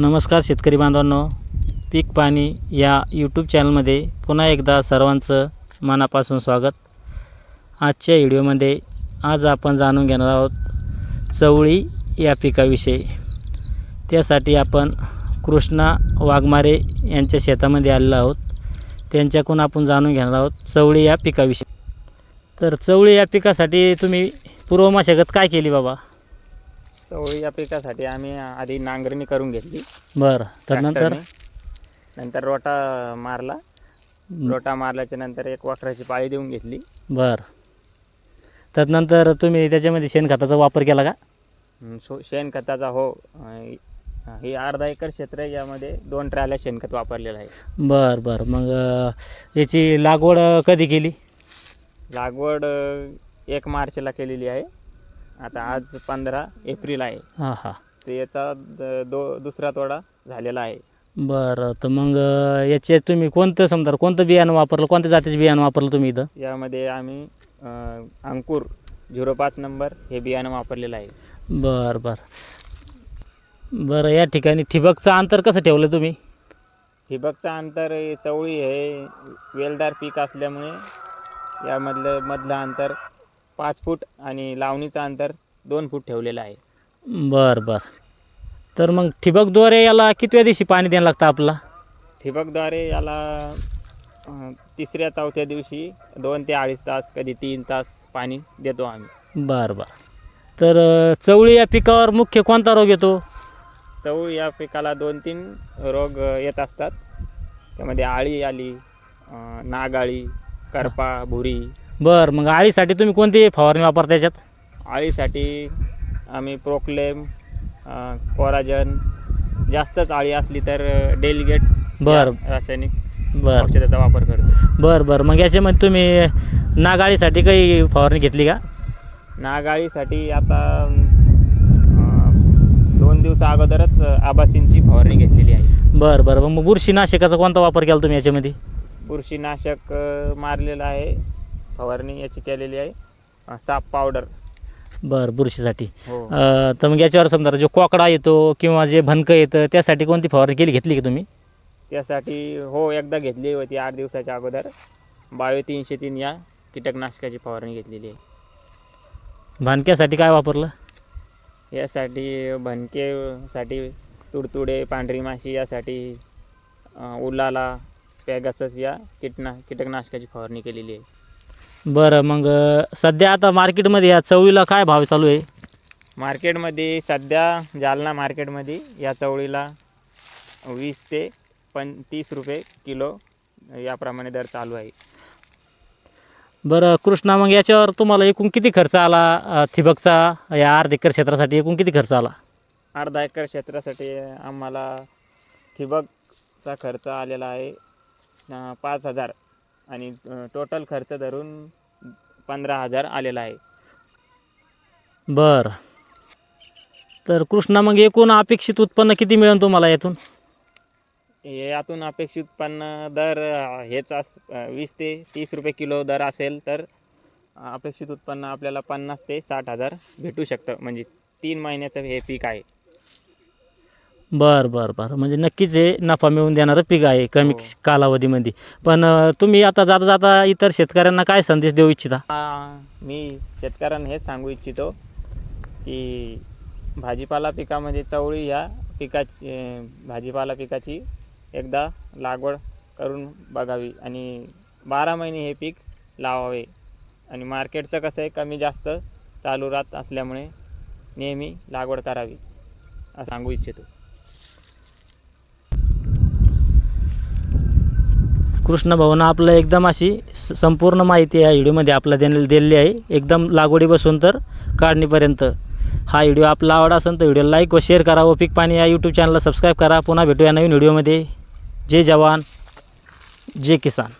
नमस्कार शेतकरी बांधवांनो. पीक पाणी या यूट्यूब चॅनलमध्ये पुन्हा एकदा सर्वांचं मनापासून स्वागत. आजच्या व्हिडिओमध्ये आज आपण जाणून घेणार आहोत चवळी या पिकाविषयी. त्यासाठी आपण कृष्णा वाघमारे यांच्या शेतामध्ये आलेलो आहोत. त्यांच्याकडून आपण जाणून घेणार आहोत चवळी या पिकाविषयी. तर चवळी या पिकासाठी तुम्ही पूर्व मशागत काय केली बाबा? चवळी या पिकासाठी आम्ही आधी नांगरणी करून घेतली. बरं तर नंतर? रोटा मारला. रोटा मारल्याच्या नंतर एक वखराची पाळी देऊन घेतली. बरं. त्यानंतर तुम्ही त्याच्यामध्ये शेणखताचा वापर केला का? शो शेणखताचा हो हे अर्धा एकर क्षेत्र आहे यामध्ये दोन ट्रॅल्या शेणखत वापरलेलं आहे. बरं बरं. मग याची लागवड कधी केली? लागवड एक मार्चला केलेली आहे. आता आज पंधरा एप्रिल आहे. हां हां. तर याचा द- दो दुसरा तोडा झालेला आहे. बरं तर मग अं, याचे तुम्ही कोणतं समजा कोणतं बियाणं वापरलं कोणत्या जातीचं बियाणं वापरलं तुम्ही इथं? यामध्ये आम्ही अं, अंकुर झिरो पाच नंबर हे बियाणं वापरलेलं आहे. बरं बरं. बरं या ठिकाणी ठिबकचं अंतर कसं ठेवलं तुम्ही? ठिबकचं अंतर हे चवळी हे वेलदार पीक असल्यामुळे यामधलं मधलं अंतर पाच फूट आणि लावणीचं अंतर दोन फूट ठेवलेलं आहे. बरं बरं. तर मग ठिबकद्वारे याला कितव्या दिवशी पाणी द्यायला लागतं आपला? ठिबकद्वारे याला अं, तिसऱ्या चौथ्या दिवशी दोन ते अडीच तास कधी तीन तास पाणी देतो आम्ही. बरं बरं. तर अं, चवळी या पिकावर मुख्य कोणता रोग येतो? चवळी या पिकाला दोन तीन रोग अं, येत असतात. त्यामध्ये आळी आली अं, नागाळी करपा भुरी बरं मग आळीसाठी तुम्ही कोणती फवारणी वापरता त्याच्यात आळीसाठी आम्ही प्रोक्लेम अ, कोराजन जास्तच आळी असली तर डेलिगेट बरं. रासायनिक बरं. औषधाचा वापर करतो. बरं बरं. मग याच्यामध्ये तुम्ही नागाळीसाठी काही फवारणी घेतली का? नागाळीसाठी आता अ, दोन दिवसा अगोदरच आबासींची फवारणी घेतलेली आहे. बरं बरं. मग बुरशीनाशकाचा कोणता वापर केला तुम्ही याच्यामध्ये? बुरशीनाशक अ, मारलेलं आहे. फवारणी याची केलेली आहे. साप पावडर बरं बुरशीसाठी. हो. अं, तर मग याच्यावर समजा जो कोकडा येतो किंवा जे भनकं येतं त्यासाठी कोणती फवारणी केली घेतली की तुम्ही? त्यासाठी हो एकदा घेतली होती आठ दिवसाच्या अगोदर. बायो तीनशे तीन या कीटकनाशकाची फवारणी घेतलेली आहे. भानक्यासाठी काय वापरलं? यासाठी भनकेसाठी तुडतुडे पांढरी माशी यासाठी अ, उलाला पॅगासस या कीटना कीटकनाशकाची फवारणी केलेली आहे. बरं मग सध्या आता मार्केटमध्ये या चवळीला काय भाव चालू आहे? मार्केटमध्ये सध्या जालना मार्केटमध्ये या चवळीला वीस ते पं तीस रुपये किलो याप्रमाणे दर चालू आहे. बरं कृष्णा मग याच्यावर तुम्हाला एकूण किती खर्च आला? अं, ठिबकचा या अर्ध एकर क्षेत्रासाठी एकूण किती खर्च आला? अर्धा एकर क्षेत्रासाठी आम्हाला ठिबकचा खर्च आलेला आहे अ, पाच हजार. आणि टोटल खर्च धरून पंधरा हजार आलेला आहे. बरं. तर कृष्णा मग एकूण अपेक्षित उत्पन्न किती मिळेल तुम्हाला यातून? यातून अपेक्षित उत्पन्न दर हेच अस वीस ते तीस रुपये किलो दर असेल तर अपेक्षित उत्पन्न आपल्याला पन्नास ते साठ हजार भेटू शकतं. म्हणजे तीन महिन्याचं हे पीक आहे. बरं बरं बरं. म्हणजे नक्कीच हे नफा मिळवून देणारं पीक आहे कमी हो. कालावधीमध्ये. पण अं, तुम्ही आता जाता जाता इतर शेतकऱ्यांना काय संदेश देऊ इच्छिता? आ, मी शेतकऱ्यांना हेच सांगू इच्छितो की भाजीपाला पिकामध्ये चवळी ह्या पिकाची अ, भाजीपाला पिकाची एकदा लागवड करून बघावी आणि बारा महिने हे पीक लावावे. आणि मार्केटचं कसं आहे कमी जास्त चालू राहत असल्यामुळे नेहमी लागवड करावी असं सांगू इच्छितो. कृष्ण आपलं एकदम अशी संपूर्ण माहिती या व्हिडिओमध्ये आपला देणे दिलेली आहे. एकदम लागवडीपासून तर काढणीपर्यंत हा व्हिडिओ आपला आवड असेल तर व्हिडिओ लाईक व शेअर करा. व पीक पाणी या यूट्यूब चॅनलला सबस्क्राईब करा. पुन्हा भेटूया नवीन व्हिडिओमध्ये. जय जवान. जय किसान.